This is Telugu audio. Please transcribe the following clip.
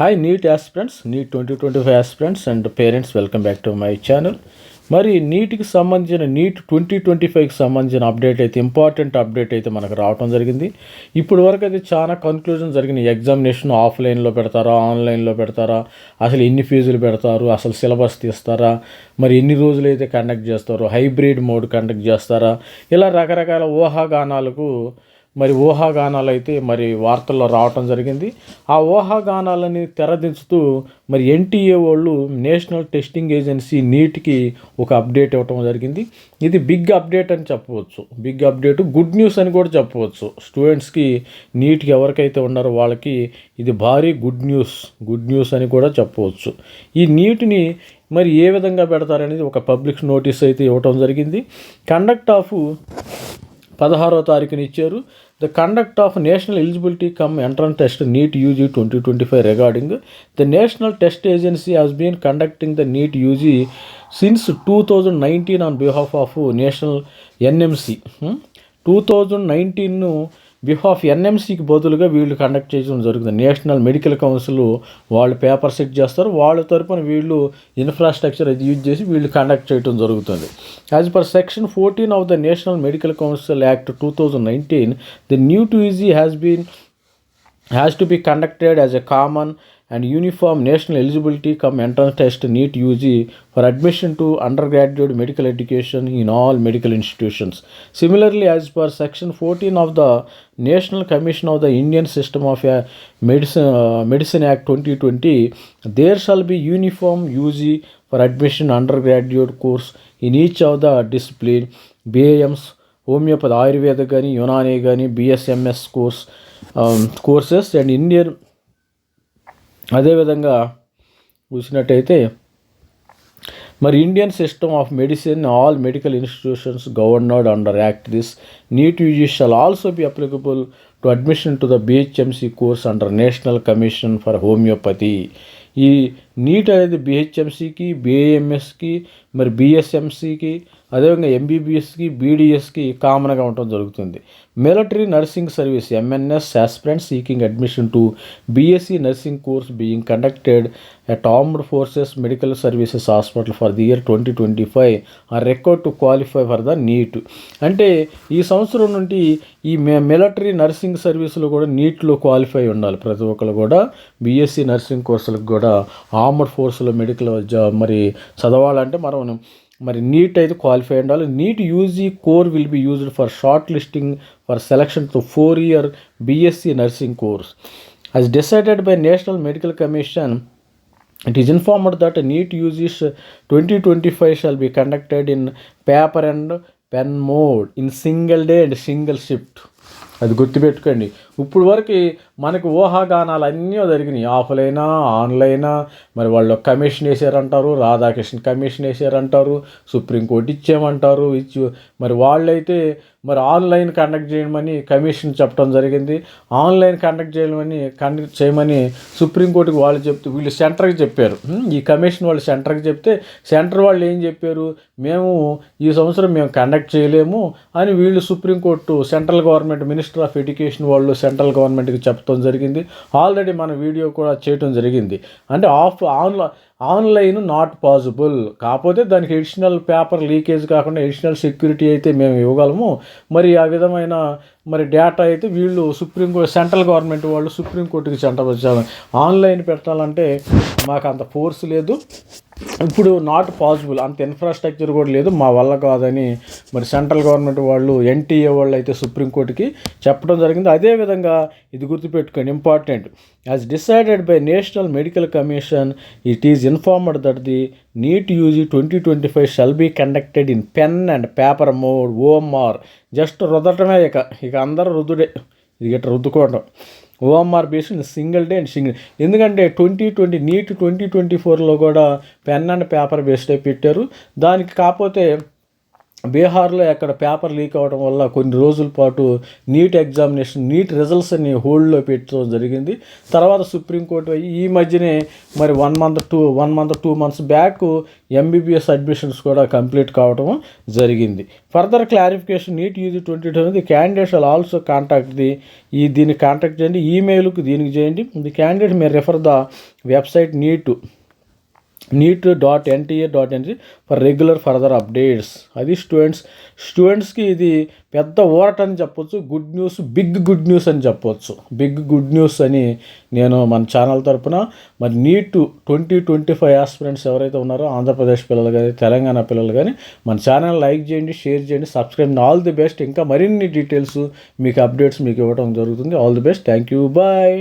Hi NEET aspirants NEET twenty twenty five aspirants and parents welcome back to my channel మరి నీట్కి సంబంధించిన నీట్ ట్వంటీ ట్వంటీ ఫైవ్కి సంబంధించిన అప్డేట్ అయితే ఇంపార్టెంట్ అప్డేట్ అయితే మనకు రావడం జరిగింది. ఇప్పుడు వరకు అయితే చాలా కన్క్లూజన్ జరిగిన ఎగ్జామినేషన్ ఆఫ్లైన్లో పెడతారా ఆన్లైన్లో పెడతారా అసలు ఎన్ని ఫీజులు పెడతారు అసలు సిలబస్ తీస్తారా మరి ఎన్ని రోజులు అయితే కండక్ట్ చేస్తారు హైబ్రిడ్ మోడ్ కండక్ట్ చేస్తారా ఇలా రకరకాల ఊహాగానాలకు మరి ఊహాగానాలు అయితే మరి వార్తల్లో రావటం జరిగింది. ఆ ఊహాగానాలని తెరదించుతూ మరి ఎన్టీఏ వాళ్ళు నేషనల్ టెస్టింగ్ ఏజెన్సీ నీట్కి ఒక అప్డేట్ ఇవ్వటం జరిగింది. ఇది బిగ్ అప్డేట్ అని చెప్పవచ్చు. బిగ్ అప్డేట్ గుడ్ న్యూస్ అని కూడా చెప్పవచ్చు. స్టూడెంట్స్కి నీట్కి ఎవరికైతే ఉన్నారో వాళ్ళకి ఇది భారీ గుడ్ న్యూస్ గుడ్ న్యూస్ అని కూడా చెప్పవచ్చు. ఈ నీటిని మరి ఏ విధంగా పెడతారనేది ఒక పబ్లిక్ నోటీస్ అయితే ఇవ్వటం జరిగింది. కండక్ట్ ఆఫ్ పదహారో తారీఖున ఇచ్చారు. The conduct of national eligibility cum entrance test NEET UG twenty twenty five regarding the national test agency has been conducting the NEET UG since two thousand nineteen on behalf of national NMC two thousand నైన్టీన్ను behalf ఎన్ఎంసీకి బదులుగా వీళ్ళు కండక్ట్ చేయడం జరుగుతుంది. నేషనల్ మెడికల్ కౌన్సిల్ వాళ్ళు పేపర్ సెట్ చేస్తారు. వాళ్ళ తరపున వీళ్ళు ఇన్ఫ్రాస్ట్రక్చర్ అది యూజ్ చేసి వీళ్ళు కండక్ట్ చేయడం జరుగుతుంది. As per section fourteen of the national medical council act two thousand nineteen the NEET U G has been has to be conducted as a common and uniform national eligibility cum entrance test NEET UG for admission to undergraduate medical education in all medical institutions. Similarly as per section fourteen of the national commission of the Indian system of medicine medicine act twenty twenty there shall be uniform UG for admission undergraduate course in each of the discipline BAMS homeopathy Ayurveda కానీ యునానీ కానీ BSMS course courses and Indian అదేవిధంగా చూసినట్టయితే మరి Indian system of medicine all medical institutions governed under act this NEET UG shall also be applicable to admission to the BHMC course under national commission for homeopathy. ఈ నీట్ అనేది బిహెచ్ఎంసికి బిఏఎంఎస్కి మరి బిఎస్ఎంసికి అదేవిధంగా ఎంబీబీఎస్కి బీడీఎస్కి కామన్గా ఉండటం జరుగుతుంది. Military nursing service MNS aspirant seeking admission to BSc nursing course being conducted at armed forces medical services hospital for the year twenty twenty five are required to qualify for the NEET అంటే ఈ సంవత్సరం నుండి ఈ మిలిటరీ నర్సింగ్ సర్వీసులు కూడా నీట్లో క్వాలిఫై ఉండాలి. ప్రతి ఒక్కరు కూడా బీఎస్సీ నర్సింగ్ కోర్సులకు కూడా ఆర్మర్డ్ ఫోర్స్లో మెడికల్ మరి చదవాలంటే మనం మరి నీట్ అయితే క్వాలిఫై ఉండాలి. NEET UG score will be used for shortlisting for selection to four year BSc nursing course. As decided by national medical commission it is informed that NEET UG's twenty twenty five shall be conducted in paper and pen mode in single day and single shift అది గుర్తుపెట్టుకోండి. ఇప్పుడు వరకు మనకు ఊహాగానాలు అన్నీ జరిగినాయి. ఆఫ్లైనా ఆన్లైనా మరి వాళ్ళు కమిషన్ వేసారంటారు రాధాకృష్ణ కమిషన్ వేసారంటారు సుప్రీంకోర్టు ఇచ్చామంటారు ఇచ్చి మరి వాళ్ళైతే మరి ఆన్లైన్ కండక్ట్ చేయమని కమిషన్ చెప్పడం జరిగింది. ఆన్లైన్ కండక్ట్ చేయమని కండక్ట్ చేయమని సుప్రీంకోర్టుకి వాళ్ళు చెప్తే వీళ్ళు సెంటర్కి చెప్పారు. ఈ కమిషన్ వాళ్ళు సెంటర్కి చెప్తే సెంటర్ వాళ్ళు ఏం చెప్పారు? మేము ఈ సంవత్సరం మేము కండక్ట్ చేయలేము అని వీళ్ళు Supreme Court central government minister of education వాళ్ళు సెంట్రల్ గవర్నమెంట్కి చెప్పడం జరిగింది. ఆల్రెడీ మన వీడియో కూడా చేయటం జరిగింది. అంటే off online online not possible. కాకపోతే దానికి ఎడిషనల్ పేపర్ లీకేజ్ కాకుండా ఎడిషనల్ సెక్యూరిటీ అయితే మేము ఇవ్వగలము. మరి ఆ విధమైన మరి డేటా అయితే వీళ్ళు సుప్రీంకోర్టు సెంట్రల్ గవర్నమెంట్ వాళ్ళు సుప్రీంకోర్టుకి సెంటర్ ఆన్లైన్ పెట్టాలంటే మాకు అంత ఫోర్స్ లేదు. ఇప్పుడు నాట్ పాసిబుల్. అంత ఇన్ఫ్రాస్ట్రక్చర్ కూడా లేదు. మా వల్ల కాదని మరి సెంట్రల్ గవర్నమెంట్ వాళ్ళు ఎన్టీఏ వాళ్ళు అయితే సుప్రీంకోర్టుకి చెప్పడం జరిగింది. అదేవిధంగా ఇది గుర్తుపెట్టుకోండి important. As decided by national medical commission it is informed that the NEET UG twenty twenty five shall be conducted in pen and paper mode OMR just రుద్దటమే ఇక. ఇక అందరూ రుద్దుడే. ఇది గట్ట రుద్దుకోవడం OMR based single day and single ఎందుకంటే twenty twenty NEET twenty twenty ఫోర్లో కూడా పెన్ అండ్ పేపర్ బేస్డ్ పెట్టారు. దానికి కాకపోతే బీహార్లో ఎక్కడ పేపర్ లీక్ అవ్వడం వల్ల కొన్ని రోజుల పాటు నీట్ ఎగ్జామినేషన్ నీట్ రిజల్ట్స్ని హోల్డ్లో పెట్టడం జరిగింది. తర్వాత సుప్రీంకోర్టు ఈ మధ్యనే మరి one month two one month two months back MBBS admissions కూడా కంప్లీట్ కావడం జరిగింది. Further clarification NEET UG twenty two candidate shall also contact the ఈ దీన్ని కాంటాక్ట్ చేయండి ఈమెయిల్కి దీనికి చేయండి. The candidate may refer the website NEET NEET dot NTA dot NG for regular further updates అది స్టూడెంట్స్ స్టూడెంట్స్కి ఇది పెద్ద ఓరట అని చెప్పొచ్చు. Good news big good news అని చెప్పొచ్చు. బిగ్ గుడ్ న్యూస్ అని నేను మన ఛానల్ తరపున మరి NEET twenty twenty five aspirants ఎవరైతే ఉన్నారో ఆంధ్రప్రదేశ్ పిల్లలు కానీ తెలంగాణ పిల్లలు కానీ మన ఛానల్ లైక్ చేయండి షేర్ చేయండి సబ్స్క్రైబ్ ఆల్ ది బెస్ట్ ఇంకా మరిన్ని డీటెయిల్స్ మీకు అప్డేట్స్ మీకు ఇవ్వడం జరుగుతుంది. All the best thank you bye